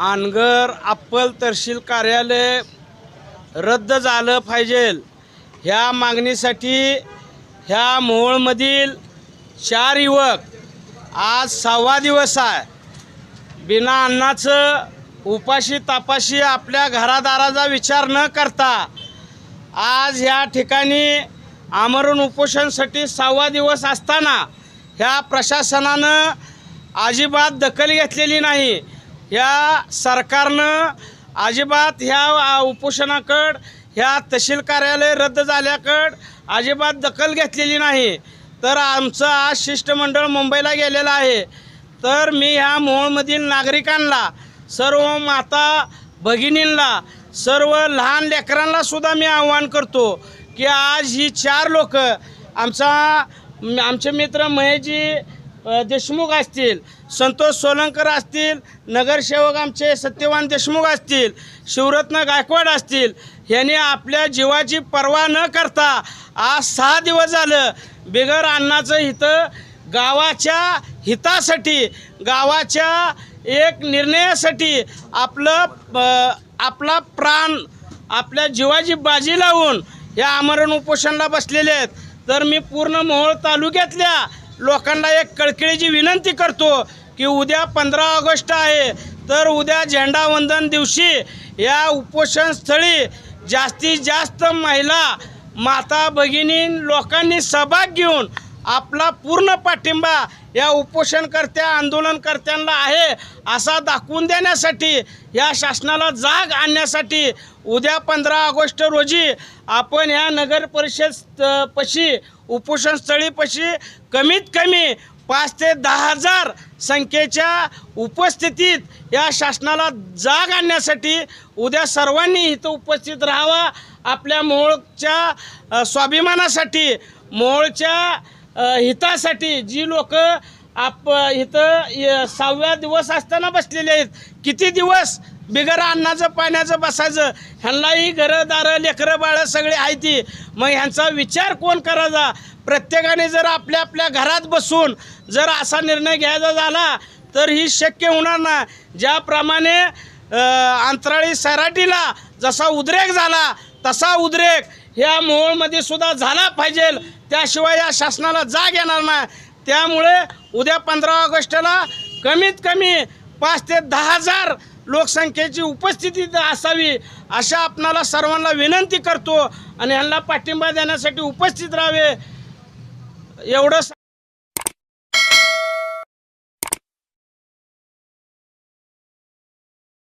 आनगर apple तहसील कार्यालय रद्द झालं पाहिजे ह्या मागणीसाठी ह्या मोहोळमधील चार युवक आज सहावा दिवस आहे. बिना अन्नाचं उपाशी तापाशी आपल्या घरादाराचा विचार न करता आज ह्या ठिकाणी आमरण उपोषणसाठी सहावा दिवस असताना ह्या प्रशासनानं अजिबात दखल घेतलेली नाही. ह्या सरकारनं अजिबात ह्या उपोषणाकड ह्या तहसील कार्यालय रद्द झाल्याकड अजिबात दखल घेतलेली नाही. तर आमचं आज शिष्टमंडळ मुंबईला गेलेलं आहे. तर मी ह्या मोहोळमधील नागरिकांना सर्व माता भगिनींना सर्व लहान लेकरांना सुद्धा मी आव्हान करतो की आज ही चार लोक आमचा आमचे मित्र महेशजी देशमुख असतील संतोष सोलंकर असतील नगरसेवक आमचे सत्यवान देशमुख असतील शिवरत्न गायकवाड असतील ह्यांनी आपल्या जीवाची पर्वा न करता आज सहा दिवस झालं बिगर अन्नाचं हितं गावाच्या हितासाठी गावाच्या एक निर्णयासाठी आपलं आपला प्राण आपल्या जीवाची बाजी लावून या आमरण उपोषणाला बसलेले आहेत. तर मी पूर्ण मोहोळ तालुक्यातल्या लोकांना एक कळकळीची विनंती करतो की उद्या पंधरा ऑगस्ट आहे तर उद्या झेंडावंदन दिवशी या उपोषणस्थळी जास्तीत जास्त महिला माता भगिनी लोकांनी सहभाग घेऊन आपला पूर्ण पाठिंबा या उपोषणकर्त्या आंदोलनकर्त्यांना आहे असा दाखवून देण्यासाठी या शासनाला जाग आणण्यासाठी उद्या पंधरा ऑगस्ट रोजी आपण ह्या नगर परिषद पशी उपोषणस्थळीपाशी कमीत कमी पाच ते दहा हजार संख्येच्या उपस्थितीत या शासनाला जाग आणण्यासाठी उद्या सर्वांनी इथं उपस्थित राहावा. आपल्या मोहोळच्या स्वाभिमानासाठी मोहोळच्या हितासाठी जी लोक आप इथं सहाव्या दिवस असताना बसलेले आहेत. किती दिवस बिगर अन्नाचं पाण्याचं बसायचं? ह्यांनाही घरं दारं लेकरं बाळं सगळे आहे ती. मग ह्यांचा विचार कोण करायचा? प्रत्येकाने जर आपल्या आपल्या घरात बसून जर असा निर्णय घ्यायचा झाला तर ही शक्य होणार ना? ज्याप्रमाणे अंतराळी सैराटीला जसा उद्रेक झाला तसा उद्रेक ह्या मोहोळमध्ये सुद्धा झाला पाहिजे. त्याशिवाय या शासनाला जाग येणार नाही. त्यामुळे उद्या पंधरा ऑगस्टला कमीत कमी पाच ते दहा हजार लोकसंख्येची उपस्थिती असावी अशा आपणाला सर्वांना विनंती करतो आणि ह्यांना पाठिंबा देण्यासाठी उपस्थित राहावे. एवढं